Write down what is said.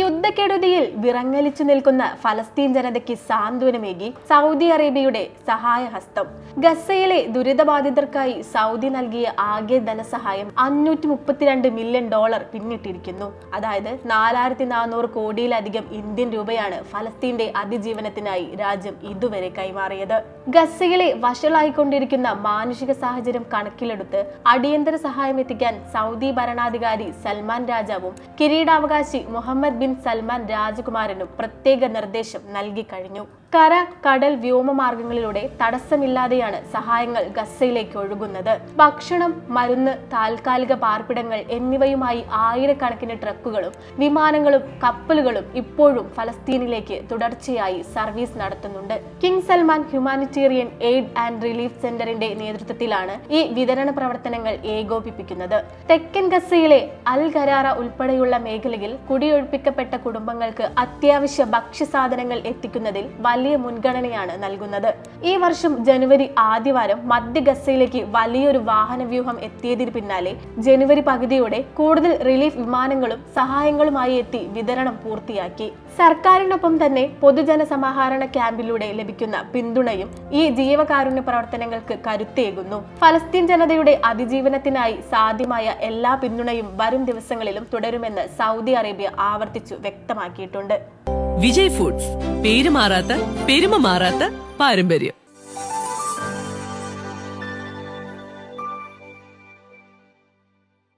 യുദ്ധക്കെടുതിയിൽ വിറങ്ങലിച്ചു നിൽക്കുന്ന ഫലസ്തീൻ ജനതയ്ക്ക് സാന്ത്വനമേകി സൗദി അറേബ്യയുടെ സഹായഹസ്തം. ഗസയിലെ ദുരിതബാധിതർക്കായി സൗദി നൽകിയ ആകെ ധനസഹായം അഞ്ഞൂറ്റി മുപ്പത്തിരണ്ട് മില്യൺ ഡോളർ പിന്നിട്ടിരിക്കുന്നു. അതായത് നാലായിരത്തി നാനൂറ് കോടിയിലധികം ഇന്ത്യൻ രൂപയാണ് ഫലസ്തീന്റെ അതിജീവനത്തിനായി രാജ്യം ഇതുവരെ കൈമാറിയത്. ഗസയിലെ വഷളായിക്കൊണ്ടിരിക്കുന്ന മാനുഷിക സാഹചര്യം കണക്കിലെടുത്ത് അടിയന്തര സഹായം എത്തിക്കാൻ സൗദി ഭരണാധികാരി സൽമാൻ രാജാവും കിരീടാവകാശി മുഹമ്മദ് ബിൻ സൽമാൻ രാജകുമാരനും പ്രത്യേക നിർദ്ദേശം നൽകി കഴിഞ്ഞു. കര കടൽ വ്യോമമാർഗങ്ങളിലൂടെ തടസ്സമില്ലാതെയാണ് സഹായങ്ങൾ ഗസയിലേക്ക് ഒഴുകുന്നത്. ഭക്ഷണം മരുന്ന് താൽക്കാലിക പാർപ്പിടങ്ങൾ എന്നിവയുമായി ആയിരക്കണക്കിന് ട്രക്കുകളും വിമാനങ്ങളും കപ്പലുകളും ഇപ്പോഴും ഫലസ്തീനിലേക്ക് തുടർച്ചയായി സർവീസ് നടത്തുന്നുണ്ട്. King Salman humanitarian aid and relief സെന്ററിന്റെ നേതൃത്വത്തിലാണ് ഈ വിതരണ പ്രവർത്തനങ്ങൾ ഏകോപിപ്പിക്കുന്നത്. തെക്കൻ ഗസയിലെ അൽ ഖരാറ ഉൾപ്പെടെയുള്ള മേഖലയിൽ കുടിയൊഴിപ്പിക്കപ്പെട്ട കുടുംബങ്ങൾക്ക് അത്യാവശ്യ ഭക്ഷ്യസാധനങ്ങൾ എത്തിക്കുന്നതിൽ വലിയ മുൻഗണനയാണ് നൽകുന്നത്. ഈ വർഷം ജനുവരി ആദ്യവാരം മധ്യ ഗസയിലേക്ക് വലിയൊരു വാഹന വ്യൂഹം എത്തിയതിന് പിന്നാലെ ജനുവരി പകുതിയോടെ കൂടുതൽ റിലീഫ് വിമാനങ്ങളും സഹായങ്ങളുമായി എത്തി വിതരണം പൂർത്തിയാക്കി. സർക്കാരിനൊപ്പം തന്നെ പൊതുജന സമാഹരണ ക്യാമ്പിലൂടെ ലഭിക്കുന്ന പിന്തുണയും ഈ ജീവകാരുണ്യ പ്രവർത്തനങ്ങൾക്ക് കരുത്തേകുന്നു. ഫലസ്തീൻ ജനതയുടെ അതിജീവനത്തിനായി സാധ്യമായ എല്ലാ പിന്തുണയും വരും ദിവസങ്ങളിലും തുടരുമെന്ന് സൗദി അറേബ്യ ആവർത്തിച്ചു വ്യക്തമാക്കിയിട്ടുണ്ട്. വിജയ് ഫുഡ്സ് പേര് മാറാത്ത പെരുമ മാറാത്ത പാരമ്പര്യം.